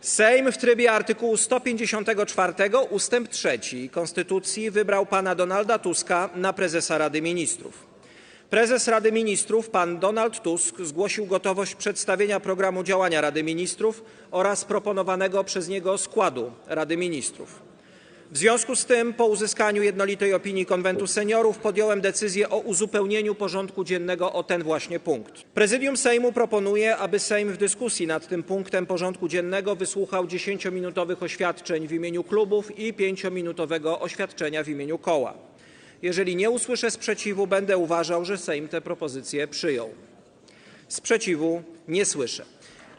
Sejm w trybie artykułu 154 ustęp 3 Konstytucji wybrał pana Donalda Tuska na prezesa Rady Ministrów. Prezes Rady Ministrów pan Donald Tusk zgłosił gotowość przedstawienia programu działania Rady Ministrów oraz proponowanego przez niego składu Rady Ministrów. W związku z tym, po uzyskaniu jednolitej opinii Konwentu Seniorów, podjąłem decyzję o uzupełnieniu porządku dziennego o ten właśnie punkt. Prezydium Sejmu proponuje, aby Sejm w dyskusji nad tym punktem porządku dziennego wysłuchał 10-minutowych oświadczeń w imieniu klubów i 5-minutowego oświadczenia w imieniu koła. Jeżeli nie usłyszę sprzeciwu, będę uważał, że Sejm tę propozycję przyjął. Sprzeciwu nie słyszę.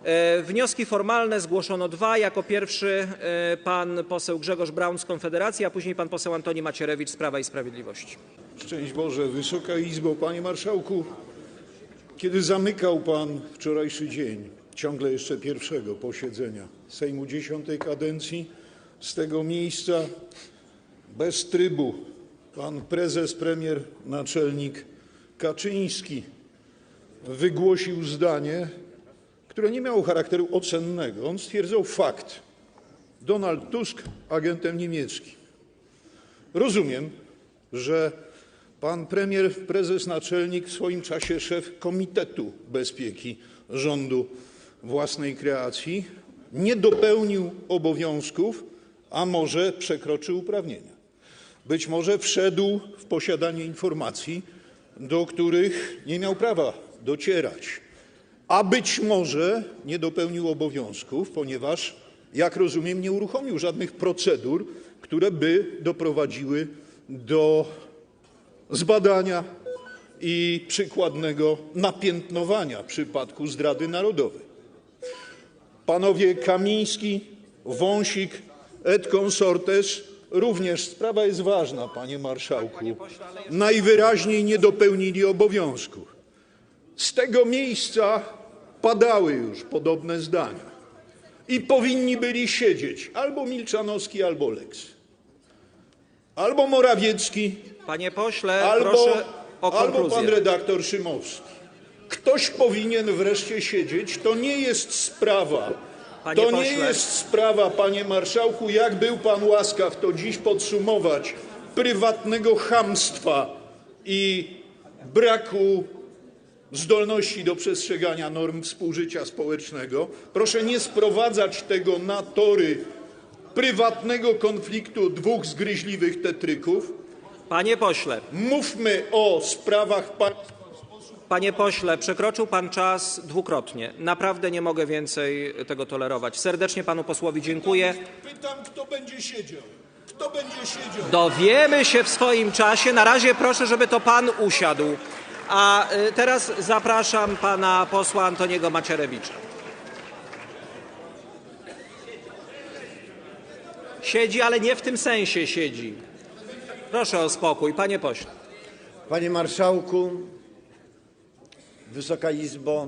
E, Wnioski formalne zgłoszono dwa. Jako pierwszy e, pan poseł Grzegorz Braun z Konfederacji, a później pan poseł Antoni Macierewicz z Prawa i Sprawiedliwości. Szczęść Boże, Wysoka Izbo, Panie Marszałku, kiedy zamykał Pan wczorajszy dzień, ciągle jeszcze pierwszego posiedzenia Sejmu dziesiątej kadencji, z tego miejsca bez trybu Pan Prezes, Premier, Naczelnik Kaczyński wygłosił zdanie, które nie miało charakteru ocennego. On stwierdzał fakt. Donald Tusk agentem niemieckim. Rozumiem, że pan premier, prezes naczelnik, w swoim czasie szef Komitetu Bezpieki rządu własnej kreacji, nie dopełnił obowiązków, a może przekroczył uprawnienia. Być może wszedł w posiadanie informacji, do których nie miał prawa docierać, a być może nie dopełnił obowiązków, ponieważ, jak rozumiem, nie uruchomił żadnych procedur, które by doprowadziły do zbadania i przykładnego napiętnowania przypadku zdrady narodowej. Panowie Kamiński, Wąsik et consortes również sprawa jest ważna, panie marszałku. Najwyraźniej nie dopełnili obowiązków. Z tego miejsca padały już podobne zdania i powinni byli siedzieć albo Milczanowski, albo Lex, albo Morawiecki, Panie pośle, albo, proszę o albo pan redaktor Szymowski. Ktoś powinien wreszcie siedzieć. To nie jest sprawa. Panie to nie pośle. jest sprawa, panie marszałku, jak był pan łaskaw to dziś podsumować, prywatnego chamstwa i braku zdolności do przestrzegania norm współżycia społecznego. Proszę nie sprowadzać tego na tory prywatnego konfliktu dwóch zgryźliwych tetryków. Panie pośle, Mówmy o sprawach państwa. panie pośle, przekroczył pan czas dwukrotnie. Naprawdę nie mogę więcej tego tolerować. Serdecznie panu posłowi dziękuję. Pytam, kto będzie siedział. Kto będzie siedział? Dowiemy się w swoim czasie. Na razie proszę, żeby to pan usiadł. A y, teraz zapraszam pana posła Antoniego Macierewicza. Siedzi, ale nie w tym sensie siedzi. Proszę o spokój, panie pośle. Panie Marszałku, Wysoka Izbo,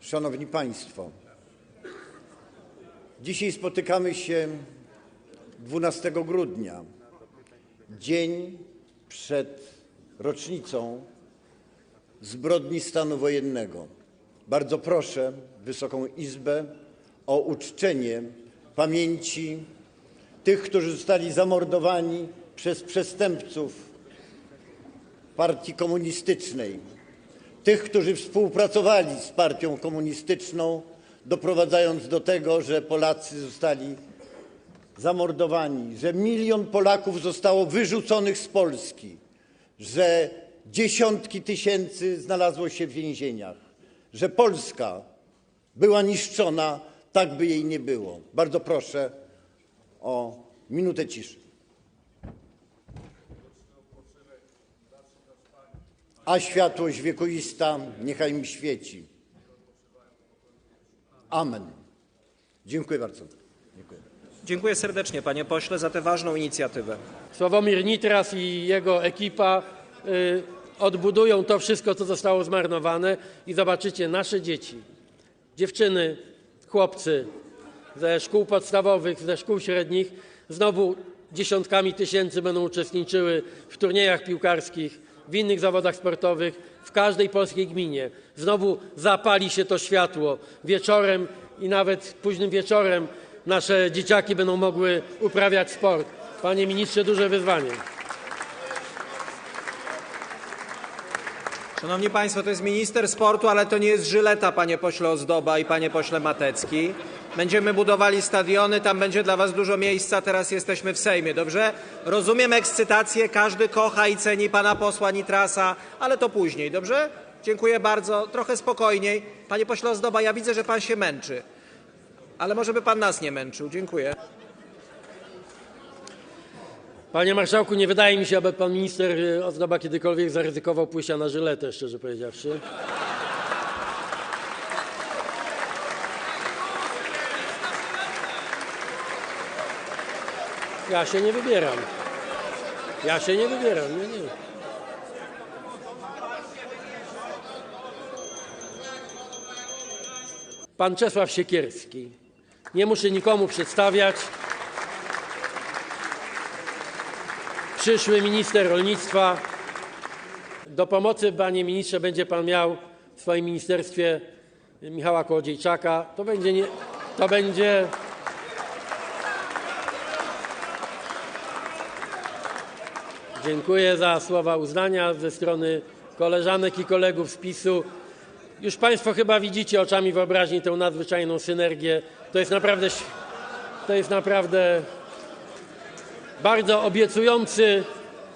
Szanowni Państwo. Dzisiaj spotykamy się 12 grudnia, dzień przed rocznicą zbrodni stanu wojennego. Bardzo proszę Wysoką Izbę o uczczenie pamięci tych, którzy zostali zamordowani przez przestępców partii komunistycznej, tych, którzy współpracowali z partią komunistyczną, doprowadzając do tego, że Polacy zostali zamordowani, że milion Polaków zostało wyrzuconych z Polski, że dziesiątki tysięcy znalazło się w więzieniach, że Polska była niszczona, tak by jej nie było. Bardzo proszę o minutę ciszy. a światłość wiekuista niechaj mi świeci. Amen. Dziękuję bardzo. Dziękuję. Dziękuję serdecznie, panie pośle, za tę ważną inicjatywę. Sławomir Nitras i jego ekipa y, odbudują to wszystko, co zostało zmarnowane i zobaczycie nasze dzieci, dziewczyny, chłopcy ze szkół podstawowych, ze szkół średnich znowu dziesiątkami tysięcy będą uczestniczyły w turniejach piłkarskich, w innych zawodach sportowych w każdej polskiej gminie. Znowu zapali się to światło wieczorem i nawet późnym wieczorem nasze dzieciaki będą mogły uprawiać sport. Panie ministrze, duże wyzwanie. Szanowni Państwo, to jest minister sportu, ale to nie jest żyleta, panie pośle Ozdoba i panie pośle Matecki. Będziemy budowali stadiony, tam będzie dla was dużo miejsca, teraz jesteśmy w Sejmie, dobrze? Rozumiem ekscytację, każdy kocha i ceni pana posła Nitrasa, ale to później, dobrze? Dziękuję bardzo, trochę spokojniej. Panie pośle Ozdoba, ja widzę, że pan się męczy, ale może by pan nas nie męczył. Dziękuję. Panie marszałku, nie wydaje mi się, aby pan minister y, Ozdoba kiedykolwiek zaryzykował pójścia na żyletę, szczerze powiedziawszy. Ja się nie wybieram. Ja się nie wybieram, nie, nie. Pan Czesław Siekierski. Nie muszę nikomu przedstawiać. Przyszły minister rolnictwa. Do pomocy, panie ministrze, będzie pan miał w swoim ministerstwie Michała Kołodziejczaka. To będzie, Dziękuję za słowa uznania ze strony koleżanek i kolegów z PiSu. Już państwo chyba widzicie oczami wyobraźni tę nadzwyczajną synergię. To jest naprawdę, ś- to jest naprawdę bardzo obiecujący,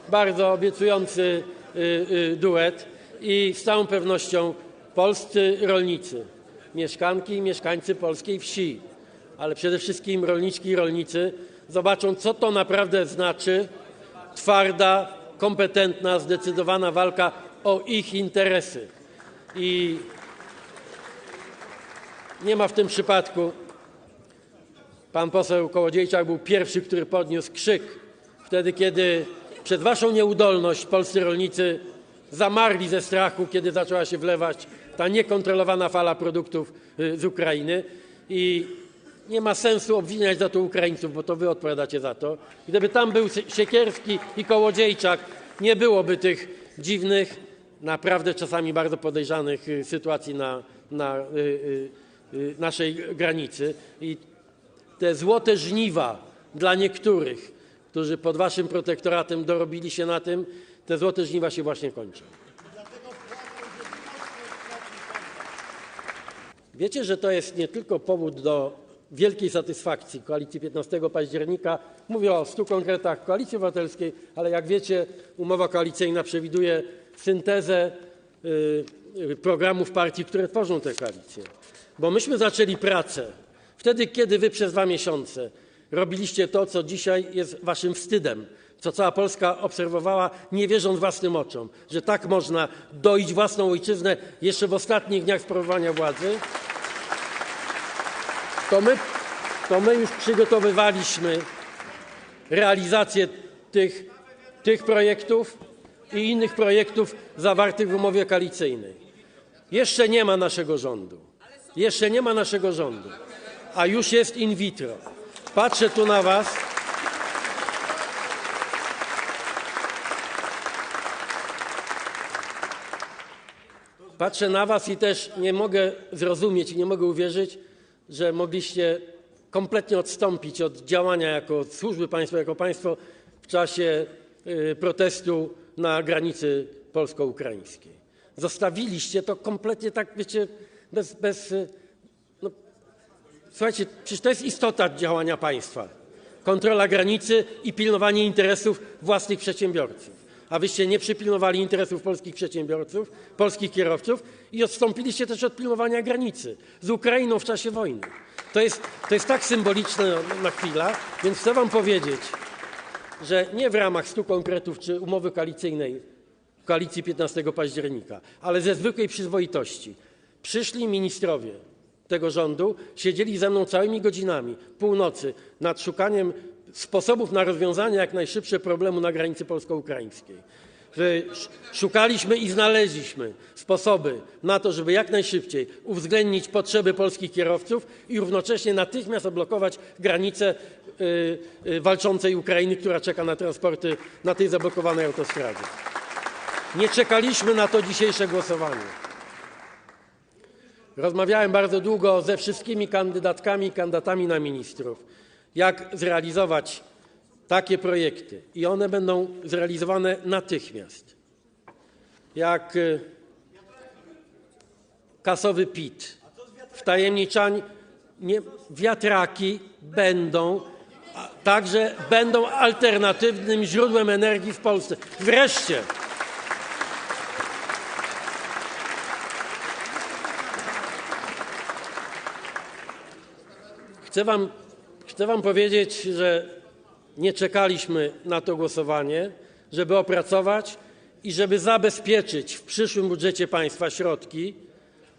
bardzo obiecujący y, y, duet i z całą pewnością polscy rolnicy, mieszkanki i mieszkańcy polskiej wsi, ale przede wszystkim rolniczki i rolnicy zobaczą, co to naprawdę znaczy twarda, kompetentna, zdecydowana walka o ich interesy. I nie ma w tym przypadku Pan poseł Kołodziejczak był pierwszy, który podniósł krzyk wtedy, kiedy przez waszą nieudolność polscy rolnicy zamarli ze strachu, kiedy zaczęła się wlewać ta niekontrolowana fala produktów y, z Ukrainy i nie ma sensu obwiniać za to Ukraińców, bo to wy odpowiadacie za to. Gdyby tam był Sie- Siekierski i Kołodziejczak, nie byłoby tych dziwnych, naprawdę czasami bardzo podejrzanych y, sytuacji na, na y, y, y, naszej granicy. I te złote żniwa dla niektórych, którzy pod waszym protektoratem dorobili się na tym, te złote żniwa się właśnie kończą. Wiecie, że to jest nie tylko powód do wielkiej satysfakcji koalicji 15 października. Mówię o stu konkretach Koalicji Obywatelskiej, ale jak wiecie, umowa koalicyjna przewiduje syntezę y, programów partii, które tworzą tę koalicję. Bo myśmy zaczęli pracę wtedy, kiedy wy przez dwa miesiące robiliście to, co dzisiaj jest waszym wstydem, co cała Polska obserwowała, nie wierząc własnym oczom, że tak można doić własną ojczyznę jeszcze w ostatnich dniach sprawowania władzy to my, już przygotowywaliśmy realizację tych projektów i innych projektów zawartych w umowie koalicyjnej. Jeszcze nie ma naszego rządu. Jeszcze nie ma naszego rządu, a już jest in vitro. Patrzę tu na Was. Patrzę na Was i też nie mogę zrozumieć i nie mogę uwierzyć, że mogliście kompletnie odstąpić od działania jako służby państwa, jako państwo w czasie y, protestu na granicy polsko-ukraińskiej. Zostawiliście to kompletnie tak, wiecie, bez, bez y, Słuchajcie, przecież to jest istota działania państwa. Kontrola granicy i pilnowanie interesów własnych przedsiębiorców. A wyście nie przypilnowali interesów polskich przedsiębiorców, polskich kierowców i odstąpiliście też od pilnowania granicy z Ukrainą w czasie wojny. To jest, tak symboliczne na, na chwilę, więc chcę wam powiedzieć, że nie w ramach stu konkretów czy umowy koalicyjnej koalicji 15 października, ale ze zwykłej przyzwoitości. Przyszli ministrowie tego rządu, siedzieli ze mną całymi godzinami, północy, nad szukaniem sposobów na rozwiązanie jak najszybsze problemu na granicy polsko-ukraińskiej. Szukaliśmy i znaleźliśmy sposoby na to, żeby jak najszybciej uwzględnić potrzeby polskich kierowców i równocześnie natychmiast odblokować granicę y, y, walczącej Ukrainy, która czeka na transporty na tej zablokowanej autostradzie. Nie czekaliśmy na to dzisiejsze głosowanie. Rozmawiałem bardzo długo ze wszystkimi kandydatkami i kandydatami na ministrów, jak zrealizować takie projekty i one będą zrealizowane natychmiast. Jak y, kasowy PIT, wtajemniczanie, nie, wiatraki będą alternatywnym źródłem energii w Polsce. Wreszcie. Chcę wam, powiedzieć, że nie czekaliśmy na to głosowanie, żeby opracować i żeby zabezpieczyć w przyszłym budżecie państwa środki,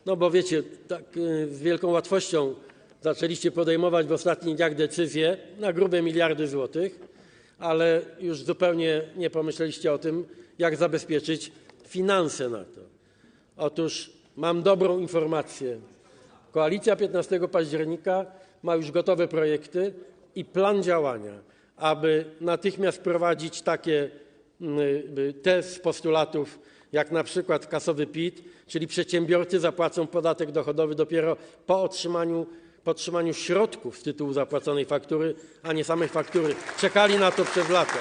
no bo wiecie, tak y, z wielką łatwością zaczęliście podejmować w ostatnich dniach decyzje na grube miliardy złotych, ale już zupełnie nie pomyśleliście o tym, jak zabezpieczyć finanse na to. Otóż mam dobrą informację. Koalicja 15 października ma już gotowe projekty i plan działania, aby natychmiast wprowadzić mm, te z postulatów, jak na przykład kasowy PIT, czyli przedsiębiorcy zapłacą podatek dochodowy dopiero po otrzymaniu środków z tytułu zapłaconej faktury, a nie samej faktury. Czekali na to przez lata.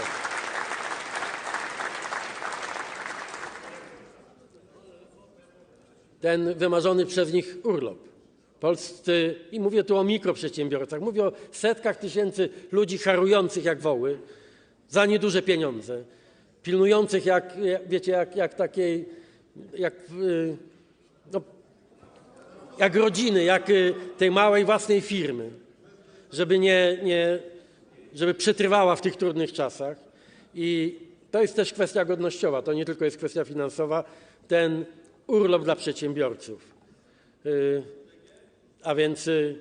ten wymarzony przez nich urlop. Polscy, i mówię tu o mikroprzedsiębiorcach, mówię o setkach tysięcy ludzi harujących jak woły za nieduże pieniądze, pilnujących wiecie, y, no, jak rodziny, jak y, tej małej własnej firmy, żeby nie, przetrwała w tych trudnych czasach. I to jest też kwestia godnościowa, to nie tylko jest kwestia finansowa. Ten urlop dla przedsiębiorców, Y, a więc y,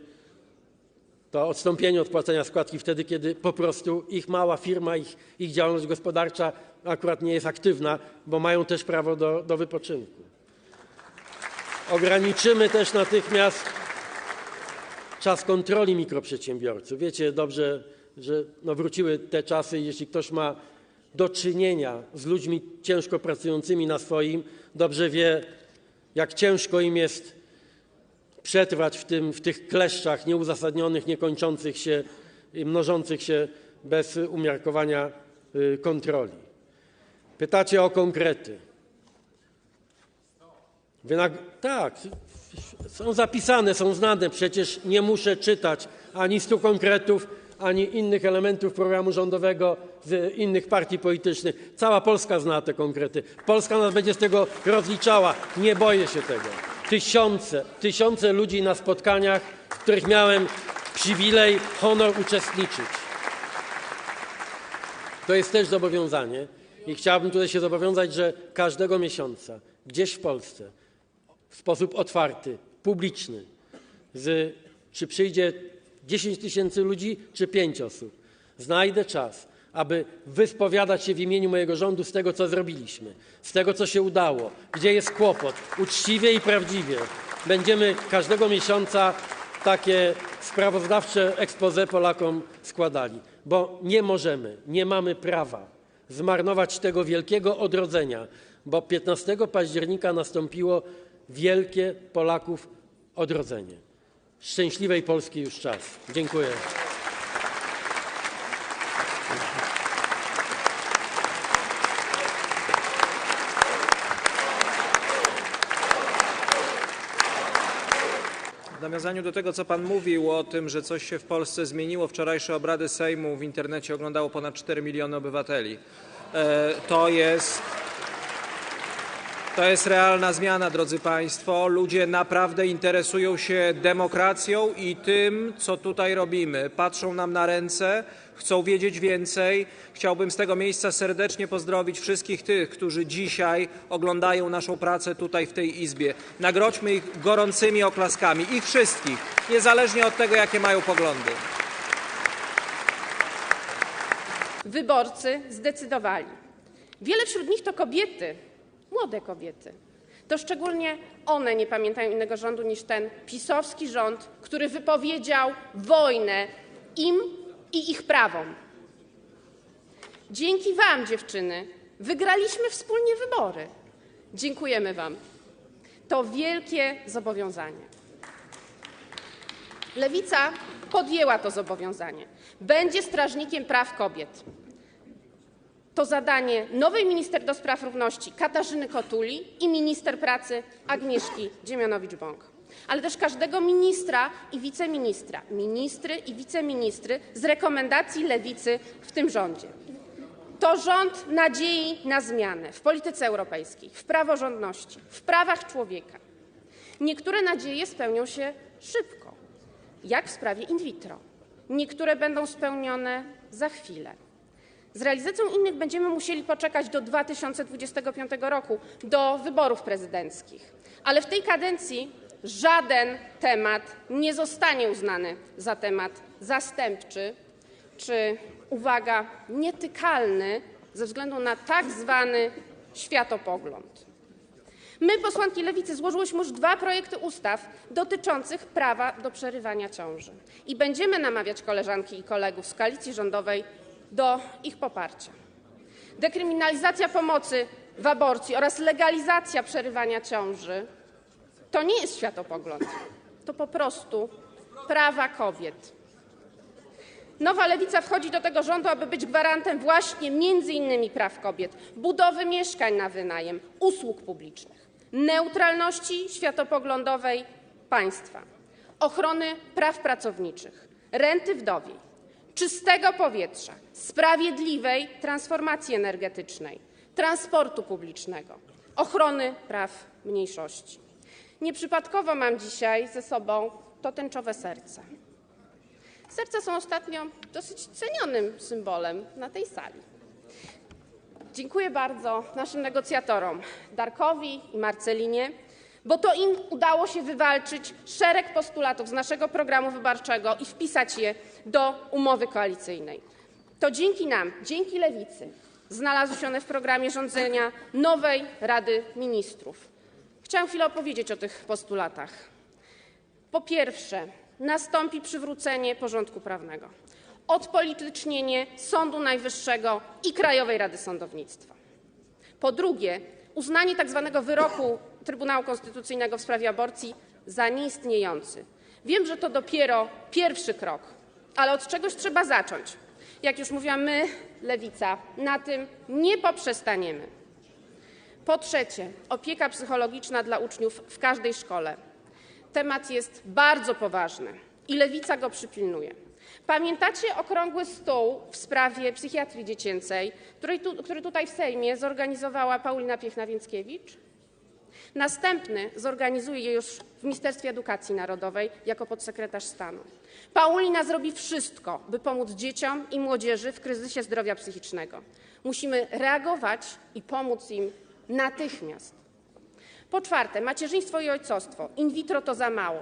to odstąpienie od płacenia składki wtedy, kiedy po prostu ich mała firma, ich, działalność gospodarcza akurat nie jest aktywna, bo mają też prawo do, wypoczynku. Ograniczymy też natychmiast czas kontroli mikroprzedsiębiorców. Wiecie dobrze, że no wróciły te czasy, jeśli ktoś ma do czynienia z ludźmi ciężko pracującymi na swoim, dobrze wie, jak ciężko im jest przetrwać w, tych kleszczach nieuzasadnionych, niekończących się i mnożących się bez umiarkowania y, kontroli. Pytacie o konkrety. Tak, są zapisane, są znane, przecież nie muszę czytać ani stu konkretów, ani innych elementów programu rządowego z innych partii politycznych. Cała Polska zna te konkrety. Polska nas będzie z tego rozliczała. Nie boję się tego. Tysiące, ludzi na spotkaniach, w których miałem przywilej, honor uczestniczyć. To jest też zobowiązanie i chciałbym tutaj się zobowiązać, że każdego miesiąca gdzieś w Polsce w sposób otwarty, publiczny, czy przyjdzie 10 tysięcy ludzi, czy 5 osób, znajdę czas, aby wyspowiadać się w imieniu mojego rządu z tego, co zrobiliśmy, z tego, co się udało, gdzie jest kłopot, uczciwie i prawdziwie. Będziemy każdego miesiąca takie sprawozdawcze expose Polakom składali, bo nie możemy, nie mamy prawa zmarnować tego wielkiego odrodzenia, bo 15 października nastąpiło wielkie Polaków odrodzenie. Szczęśliwej Polski już czas. Dziękuję. W nawiązaniu do tego, co pan mówił o tym, że coś się w Polsce zmieniło, wczorajsze obrady Sejmu w internecie oglądało ponad 4 miliony obywateli. E, To jest, to jest realna zmiana, drodzy Państwo. Ludzie naprawdę interesują się demokracją i tym, co tutaj robimy. Patrzą nam na ręce, chcą wiedzieć więcej. Chciałbym z tego miejsca serdecznie pozdrowić wszystkich tych, którzy dzisiaj oglądają naszą pracę tutaj w tej Izbie. Nagrodźmy ich gorącymi oklaskami, ich wszystkich, niezależnie od tego, jakie mają poglądy. wyborcy zdecydowali. Wiele wśród nich to kobiety, młode kobiety. To szczególnie one nie pamiętają innego rządu niż ten pisowski rząd, który wypowiedział wojnę im i ich prawom. Dzięki Wam, dziewczyny, wygraliśmy wspólnie wybory. Dziękujemy Wam. To wielkie zobowiązanie. Lewica podjęła to zobowiązanie. Będzie strażnikiem praw kobiet. To zadanie nowej minister do spraw równości Katarzyny Kotuli i minister pracy Agnieszki Dziemianowicz-Bąk. Ale też każdego ministra i wiceministra, ministry i wiceministry z rekomendacji lewicy w tym rządzie. To rząd nadziei na zmianę w polityce europejskiej, w praworządności, w prawach człowieka. Niektóre nadzieje spełnią się szybko, jak w sprawie in vitro. Niektóre będą spełnione za chwilę. Z realizacją innych będziemy musieli poczekać do 2025 roku, do wyborów prezydenckich. Ale w tej kadencji żaden temat nie zostanie uznany za temat zastępczy czy, uwaga, nietykalny ze względu na tak zwany światopogląd. My, posłanki Lewicy, złożyłyśmy już dwa projekty ustaw dotyczących prawa do przerywania ciąży i będziemy namawiać koleżanki i kolegów z koalicji rządowej do ich poparcia. Dekryminalizacja pomocy w aborcji oraz legalizacja przerywania ciąży to nie jest światopogląd, to po prostu prawa kobiet. Nowa lewica wchodzi do tego rządu, aby być gwarantem właśnie między innymi praw kobiet, budowy mieszkań na wynajem, usług publicznych, neutralności światopoglądowej państwa, ochrony praw pracowniczych, renty wdowiej, czystego powietrza, sprawiedliwej transformacji energetycznej, transportu publicznego, ochrony praw mniejszości. Nieprzypadkowo mam dzisiaj ze sobą to tęczowe serce. Serca są ostatnio dosyć cenionym symbolem na tej sali. Dziękuję bardzo naszym negocjatorom, Darkowi i Marcelinie, bo to im udało się wywalczyć szereg postulatów z naszego programu wyborczego i wpisać je do umowy koalicyjnej. To dzięki nam, dzięki Lewicy, znalazły się one w programie rządzenia nowej Rady Ministrów. Chciałam chwilę opowiedzieć o tych postulatach. Po pierwsze, nastąpi przywrócenie porządku prawnego, odpolitycznienie Sądu Najwyższego i Krajowej Rady Sądownictwa. Po drugie, uznanie tzw. wyroku Trybunału Konstytucyjnego w sprawie aborcji za nieistniejący. Wiem, że to dopiero pierwszy krok, ale od czegoś trzeba zacząć. Jak już mówiłam, my, Lewica, na tym nie poprzestaniemy. Po trzecie, opieka psychologiczna dla uczniów w każdej szkole. Temat jest bardzo poważny i Lewica go przypilnuje. Pamiętacie okrągły stół w sprawie psychiatrii dziecięcej, który, tu, który tutaj w Sejmie zorganizowała Paulina Piechna-Więckiewicz? Następny zorganizuje je już w Ministerstwie Edukacji Narodowej jako podsekretarz stanu. Paulina zrobi wszystko, by pomóc dzieciom i młodzieży w kryzysie zdrowia psychicznego. Musimy reagować i pomóc im natychmiast. Po czwarte, macierzyństwo i ojcostwo. In vitro to za mało.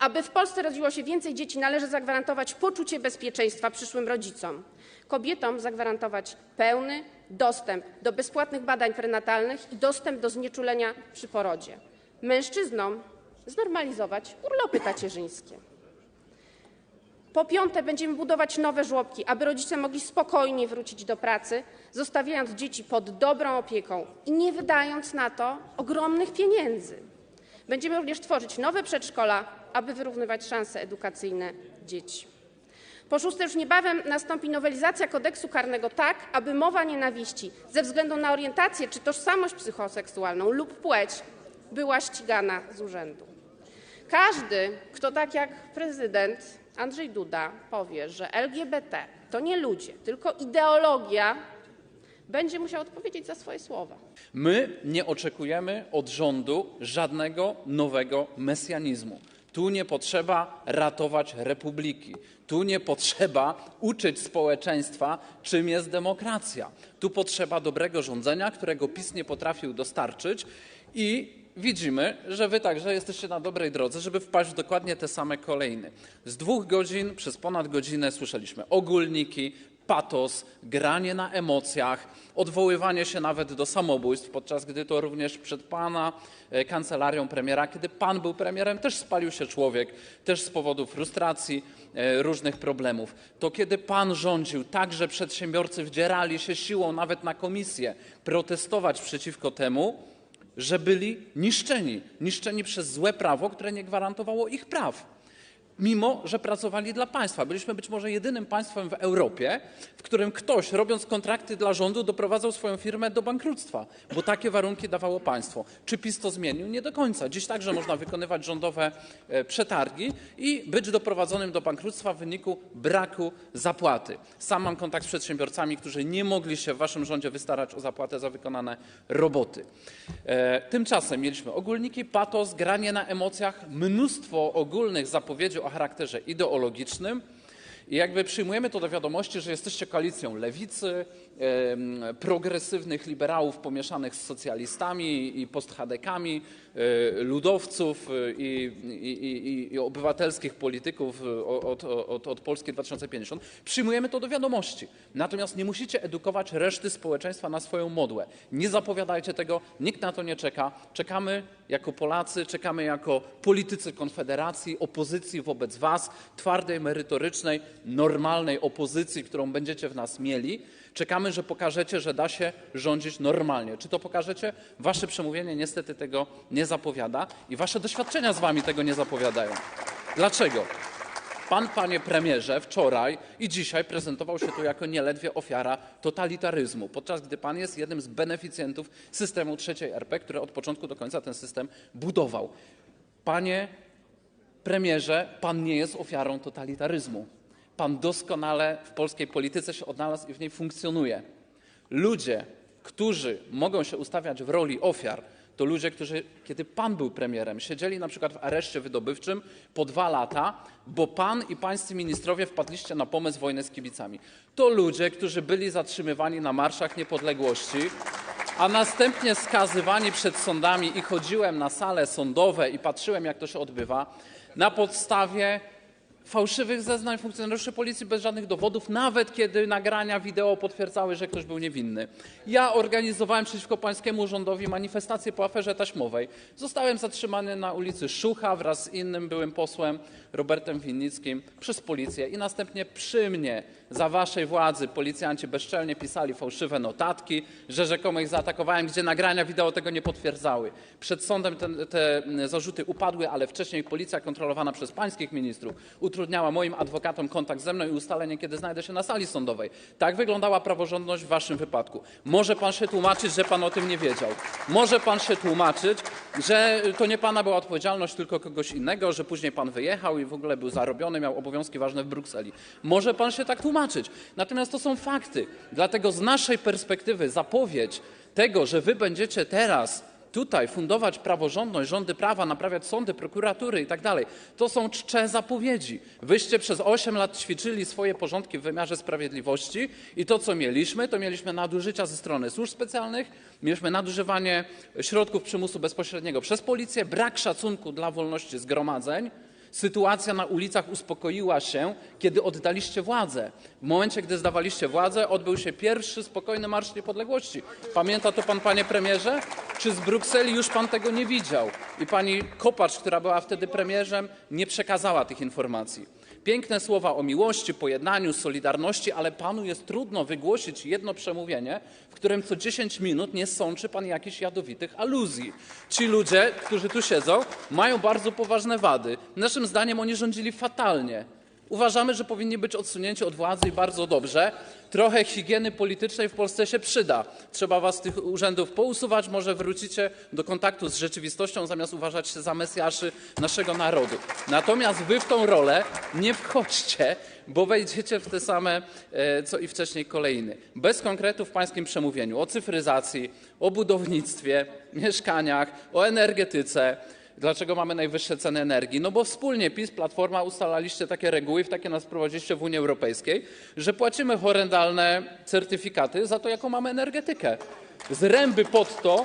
Aby w Polsce rodziło się więcej dzieci, należy zagwarantować poczucie bezpieczeństwa przyszłym rodzicom. Kobietom zagwarantować pełny dostęp do bezpłatnych badań prenatalnych i dostęp do znieczulenia przy porodzie. Mężczyznom znormalizować urlopy tacierzyńskie. Po piąte, będziemy budować nowe żłobki, aby rodzice mogli spokojnie wrócić do pracy, zostawiając dzieci pod dobrą opieką i nie wydając na to ogromnych pieniędzy. Będziemy również tworzyć nowe przedszkola, aby wyrównywać szanse edukacyjne dzieci. Po szóste, już niebawem nastąpi nowelizacja kodeksu karnego tak, aby mowa nienawiści ze względu na orientację czy tożsamość psychoseksualną lub płeć była ścigana z urzędu. Każdy, kto tak jak prezydent Andrzej Duda powie, że LGBT to nie ludzie, tylko ideologia, będzie musiał odpowiedzieć za swoje słowa. My nie oczekujemy od rządu żadnego nowego mesjanizmu. Tu nie potrzeba ratować republiki. Tu nie potrzeba uczyć społeczeństwa, czym jest demokracja. Tu potrzeba dobrego rządzenia, którego PiS nie potrafił dostarczyć i widzimy, że wy także jesteście na dobrej drodze, żeby wpaść w dokładnie te same kolejny. Z dwóch godzin przez ponad godzinę słyszeliśmy ogólniki, patos, granie na emocjach, odwoływanie się nawet do samobójstw, podczas gdy to również przed pana e, kancelarią premiera, kiedy pan był premierem, też spalił się człowiek, też z powodu frustracji, e, różnych problemów. To kiedy pan rządził, także przedsiębiorcy wdzierali się siłą nawet na komisję, protestować przeciwko temu, że byli niszczeni, niszczeni przez złe prawo, które nie gwarantowało ich praw. Mimo że pracowali dla państwa. Byliśmy być może jedynym państwem w Europie, w którym ktoś, robiąc kontrakty dla rządu, doprowadzał swoją firmę do bankructwa, bo takie warunki dawało państwo. Czy PiS to zmienił? Nie do końca. Dziś także można wykonywać rządowe e, przetargi i być doprowadzonym do bankructwa w wyniku braku zapłaty. Sam mam kontakt z przedsiębiorcami, którzy nie mogli się w waszym rządzie wystarać o zapłatę za wykonane roboty. E, tymczasem mieliśmy ogólniki, patos, granie na emocjach, mnóstwo ogólnych zapowiedzi o charakterze ideologicznym. I jakby przyjmujemy to do wiadomości, że jesteście koalicją lewicy, progresywnych liberałów pomieszanych z socjalistami i posthadekami, ludowców e, i, i, i, i obywatelskich polityków e, od, od, od Polski 2050. Przyjmujemy to do wiadomości. Natomiast nie musicie edukować reszty społeczeństwa na swoją modłę. Nie zapowiadajcie tego, nikt na to nie czeka. Czekamy jako Polacy, czekamy jako politycy Konfederacji, opozycji wobec Was, twardej, merytorycznej, normalnej opozycji, którą będziecie w nas mieli. Czekamy, że pokażecie, że da się rządzić normalnie. Czy to pokażecie? Wasze przemówienie niestety tego nie zapowiada i wasze doświadczenia z wami tego nie zapowiadają. Dlaczego? Pan, panie premierze, wczoraj i dzisiaj prezentował się tu jako nieledwie ofiara totalitaryzmu, podczas gdy pan jest jednym z beneficjentów systemu trzeciej RP, który od początku do końca ten system budował. Panie premierze, pan nie jest ofiarą totalitaryzmu. Pan doskonale w polskiej polityce się odnalazł i w niej funkcjonuje. Ludzie, którzy mogą się ustawiać w roli ofiar, to ludzie, którzy, kiedy pan był premierem, siedzieli na przykład w areszcie wydobywczym po dwa lata, bo pan i pańscy ministrowie wpadliście na pomysł wojny z kibicami. To ludzie, którzy byli zatrzymywani na marszach niepodległości, a następnie skazywani przed sądami i chodziłem na sale sądowe i patrzyłem, jak to się odbywa, na podstawie fałszywych zeznań funkcjonariuszy policji bez żadnych dowodów, nawet kiedy nagrania wideo potwierdzały, że ktoś był niewinny. Ja organizowałem przeciwko pańskiemu rządowi manifestację po aferze taśmowej. Zostałem zatrzymany na ulicy Szucha wraz z innym byłym posłem Robertem Winnickim przez policję i następnie przy mnie za waszej władzy policjanci bezczelnie pisali fałszywe notatki, że rzekomo ich zaatakowałem, gdzie nagrania wideo tego nie potwierdzały. Przed sądem te, te zarzuty upadły, ale wcześniej policja kontrolowana przez pańskich ministrów utrudniała moim adwokatom kontakt ze mną i ustalenie, kiedy znajdę się na sali sądowej. Tak wyglądała praworządność w waszym wypadku. Może pan się tłumaczyć, że pan o tym nie wiedział. Może pan się tłumaczyć, że to nie pana była odpowiedzialność, tylko kogoś innego, że później pan wyjechał i w ogóle był zarobiony, miał obowiązki ważne w Brukseli. Może pan się tak tłumaczyć. Natomiast to są fakty. Dlatego z naszej perspektywy zapowiedź tego, że wy będziecie teraz tutaj fundować praworządność, rządy prawa, naprawiać sądy, prokuratury i tak dalej, to są czcze zapowiedzi. Wyście przez 8 lat ćwiczyli swoje porządki w wymiarze sprawiedliwości i to, co mieliśmy, to mieliśmy nadużycia ze strony służb specjalnych, mieliśmy nadużywanie środków przymusu bezpośredniego przez policję, brak szacunku dla wolności zgromadzeń, Sytuacja na ulicach uspokoiła się, kiedy oddaliście władzę. W momencie, gdy zdawaliście władzę, odbył się pierwszy spokojny Marsz Niepodległości. Pamięta to pan, panie premierze? Czy z Brukseli już pan tego nie widział? I pani Kopacz, która była wtedy premierzem, nie przekazała tych informacji. Piękne słowa o miłości, pojednaniu, solidarności, ale panu jest trudno wygłosić jedno przemówienie, w którym co 10 minut nie sączy pan jakichś jadowitych aluzji. Ci ludzie, którzy tu siedzą, mają bardzo poważne wady. Naszym zdaniem oni rządzili fatalnie. Uważamy, że powinni być odsunięci od władzy i bardzo dobrze. Trochę higieny politycznej w Polsce się przyda. Trzeba was z tych urzędów pousuwać, może wrócicie do kontaktu z rzeczywistością, zamiast uważać się za mesjaszy naszego narodu. Natomiast wy w tą rolę nie wchodźcie, bo wejdziecie w te same, e, co i wcześniej kolejny. Bez konkretów w pańskim przemówieniu o cyfryzacji, o budownictwie, mieszkaniach, o energetyce, Dlaczego mamy najwyższe ceny energii? No bo wspólnie PiS, Platforma ustalaliście takie reguły, w takie nas wprowadziliście w Unii Europejskiej, że płacimy horrendalne certyfikaty za to, jaką mamy energetykę. Zręby pod to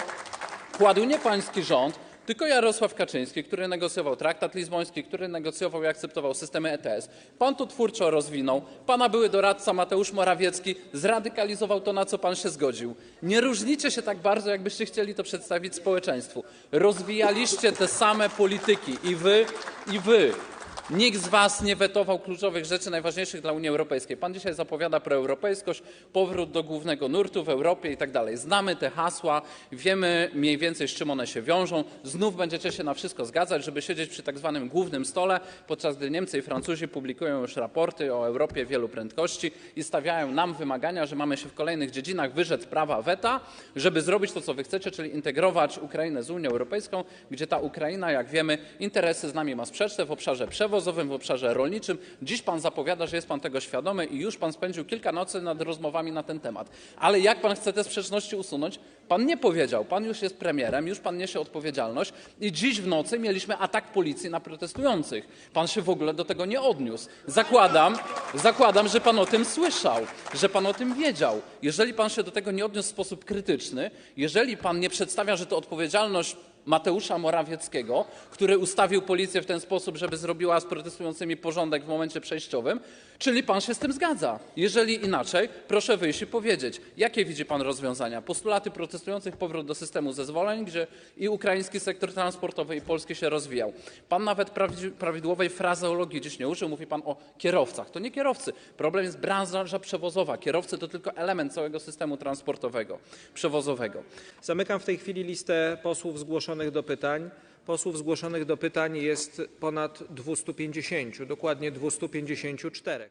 kładł nie pański rząd, tylko Jarosław Kaczyński, który negocjował traktat lizboński, który negocjował i akceptował systemy ETS. Pan to twórczo rozwinął. Pana były doradca Mateusz Morawiecki zradykalizował to, na co pan się zgodził. Nie różnicie się tak bardzo, jakbyście chcieli to przedstawić społeczeństwu. Rozwijaliście te same polityki i wy, i wy. Nikt z was nie wetował kluczowych rzeczy najważniejszych dla Unii Europejskiej. Pan dzisiaj zapowiada proeuropejskość, powrót do głównego nurtu w Europie i tak dalej. Znamy te hasła, wiemy mniej więcej z czym one się wiążą. Znów będziecie się na wszystko zgadzać, żeby siedzieć przy tak zwanym głównym stole, podczas gdy Niemcy i Francuzi publikują już raporty o Europie wielu prędkości i stawiają nam wymagania, że mamy się w kolejnych dziedzinach wyrzec prawa weta, żeby zrobić to, co wy chcecie, czyli integrować Ukrainę z Unią Europejską, gdzie ta Ukraina, jak wiemy, interesy z nami ma sprzeczne w obszarze przewozowym, w obszarze rolniczym. Dziś pan zapowiada, że jest pan tego świadomy i już pan spędził kilka nocy nad rozmowami na ten temat. Ale jak pan chce te sprzeczności usunąć? Pan nie powiedział. Pan już jest premierem, już pan niesie odpowiedzialność i dziś w nocy mieliśmy atak policji na protestujących. Pan się w ogóle do tego nie odniósł. Zakładam, zakładam, że pan o tym słyszał, że pan o tym wiedział. Jeżeli pan się do tego nie odniósł w sposób krytyczny, jeżeli pan nie przedstawia, że to odpowiedzialność Mateusza Morawieckiego, który ustawił policję w ten sposób, żeby zrobiła z protestującymi porządek w momencie przejściowym, czyli pan się z tym zgadza. Jeżeli inaczej, proszę wyjść i powiedzieć, jakie widzi pan rozwiązania. Postulaty protestujących, powrót do systemu zezwoleń, gdzie i ukraiński sektor transportowy, i polski się rozwijał. Pan nawet prawi- prawidłowej frazeologii dziś nie użył, mówi pan o kierowcach. To nie kierowcy. Problem jest branża przewozowa. Kierowcy to tylko element całego systemu transportowego, przewozowego. Zamykam w tej chwili listę posłów zgłoszonych do pytań. Posłów zgłoszonych do pytań jest ponad 250, dokładnie 254.